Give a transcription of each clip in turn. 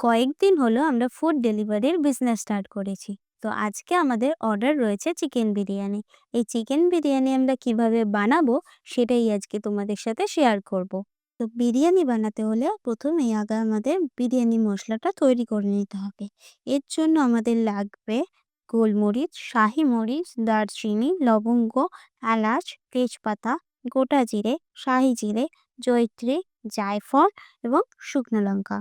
কয়েকদিন হলো আমরা ফুড ডেলিভারির বিজনেস স্টার্ট করেছি। তো আজকে আমাদের অর্ডার রয়েছে চিকেন বিরিয়ানি। এই চিকেন বিরিয়ানি আমরা কীভাবে বানাবো সেটাই আজকে তোমাদের সাথে শেয়ার করব। তো বিরিয়ানি বানাতে হলে প্রথমেই আগে আমাদের বিরিয়ানি মশলাটা তৈরি করে নিতে হবে। এর জন্য আমাদের লাগবে গোলমরিচ, শাহি মরিচ, দারচিনি, লবঙ্গ, এলাচ, তেজপাতা, গোটা জিরে, শাহি জিরে, জয়ত্রী, জায়ফল এবং শুকনো লঙ্কা।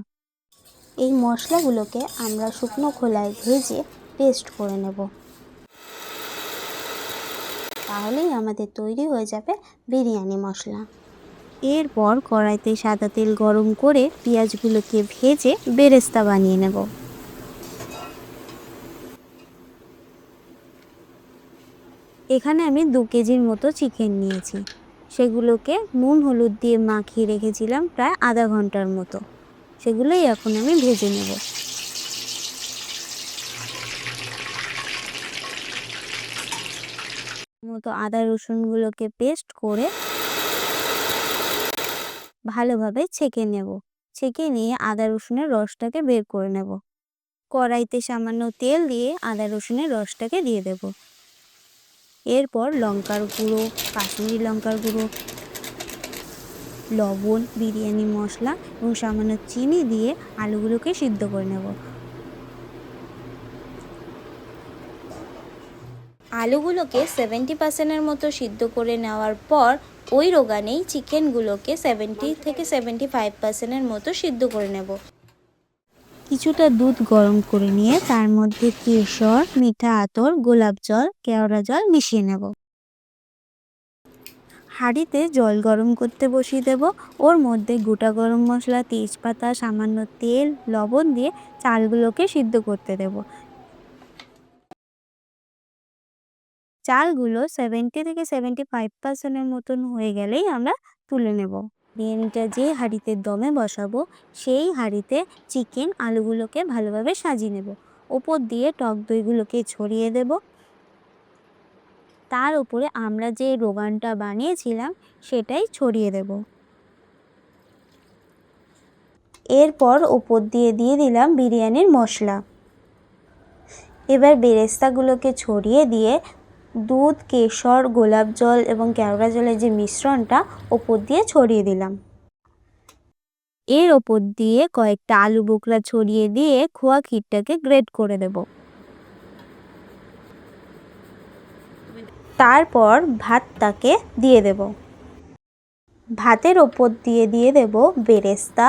এই মশলাগুলোকে আমরা শুকনো খোলায় ভেজে পেস্ট করে নেব। তাহলেই আমাদের তৈরি হয়ে যাবে বিরিয়ানি মশলা। এরপর কড়াইতে সাদা তেল গরম করে পেঁয়াজগুলোকে ভেজে বেরেস্তা বানিয়ে নেব। এখানে আমি দু কেজির মতো চিকেন নিয়েছি। সেগুলোকে নুন, হলুদ দিয়ে মাখিয়ে রেখেছিলাম প্রায় আধা ঘণ্টার মতো। সেগুলোই এখন আমি ভেজে নেব। মতো আদা রসুনগুলোকে পেস্ট করে ভালোভাবে ছেঁকে নেব। ছেঁকে নিয়ে আদা রসুনের রসটাকে বের করে নেব। কড়াইতে সামান্য তেল দিয়ে আদা রসুনের রসটাকে দিয়ে দেব। এরপর লঙ্কার গুঁড়ো, কাশ্মীরি লঙ্কার গুঁড়ো লবণ, বিরিয়ানি, মশলা এবং সামান্য চিনি দিয়ে আলুগুলোকে সিদ্ধ করে নেব। আলুগুলোকে সেভেন্টি পার্সেন্টের মতো সিদ্ধ করে নেওয়ার পর ওই রোগানেই চিকেনগুলোকে সেভেন্টি থেকে সেভেন্টি ফাইভ পার্সেন্টের মতো সিদ্ধ করে নেব। কিছুটা দুধ গরম করে নিয়ে তার মধ্যে কেশর, মিঠা আতর, গোলাপ জল, কেওড়া জল মিশিয়ে নেব। হাঁড়িতে জল গরম করতে বসিয়ে দেব। ওর মধ্যে গোটা গরম মশলা, তেজপাতা, সামান্য তেল, লবণ দিয়ে চালগুলোকে সিদ্ধ করতে দেব। চালগুলো সেভেন্টি থেকে সেভেন্টি ফাইভ পার্সেন্টের মতন হয়ে গেলেই আমরা তুলে নেব। বিরিয়ানিটা যে হাঁড়িতে দমে বসাবো, সেই হাঁড়িতে চিকেন আলুগুলোকে ভালোভাবে সাজিয়ে নেব। ওপর দিয়ে টক দইগুলোকে ছড়িয়ে দেব। তার উপরে আমরা যে রোগানটা বানিয়েছিলাম, সেটাই ছড়িয়ে দেব। এরপর ওপর দিয়ে দিয়ে দিলাম বিরিয়ানির মশলা। এবার বেরেস্তাগুলোকে ছড়িয়ে দিয়ে দুধ, কেশর, গোলাপ জল এবং কেওড়া জলের যে মিশ্রণটা ওপর দিয়ে ছড়িয়ে দিলাম। এর ওপর দিয়ে কয়েকটা আলু বোকরা ছড়িয়ে দিয়ে খোয়া ক্ষীরটাকে গ্রেট করে দেব। তারপর ভাতটাকে দিয়ে দেব। ভাতের ওপর দিয়ে দিয়ে দেব বেরেস্তা,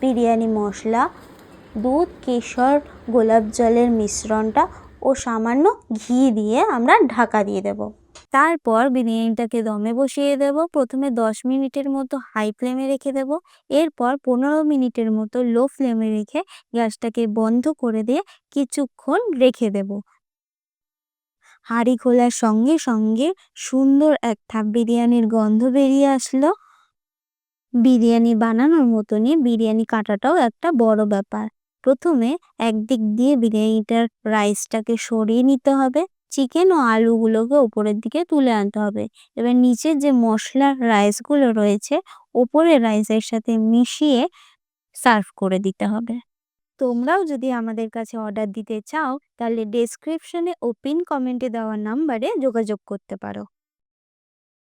বিরিয়ানি মশলা, দুধ, কেশর, গোলাপ জলের মিশ্রণটা ও সামান্য ঘি দিয়ে আমরা ঢাকা দিয়ে দেব। তারপর বিরিয়ানিটাকে দমে বসিয়ে দেব। প্রথমে দশ মিনিটের মতো হাই ফ্লেমে রেখে দেব। এরপর পনেরো মিনিটের মতো লো ফ্লেমে রেখে গ্যাসটাকে বন্ধ করে দিয়ে কিছুক্ষণ রেখে দেব। হাঁড়ি খোলার সঙ্গে সঙ্গে সুন্দর এক থাপ বিরিয়ানির গন্ধ বেরিয়ে আসলো। বিরিয়ানি বানানোর মতনই বিরিয়ানি কাটাটাও একটা বড় ব্যাপার। প্রথমে একদিক দিয়ে বিরিয়ানিটার রাইসটাকে সরিয়ে নিতে হবে, চিকেন ও আলুগুলোকে ওপরের দিকে তুলে আনতে হবে। এবার নিচের যে মশলার রাইসগুলো রয়েছে, ওপরের রাইসের সাথে মিশিয়ে সার্ভ করে দিতে হবে। তোমরাও যদি আমাদের কাছে অর্ডার দিতে চাও, তাহলে ডেসক্রিপশনে ও পিন কমেন্টে দেওয়া নাম্বারে যোগাযোগ করতে পারো।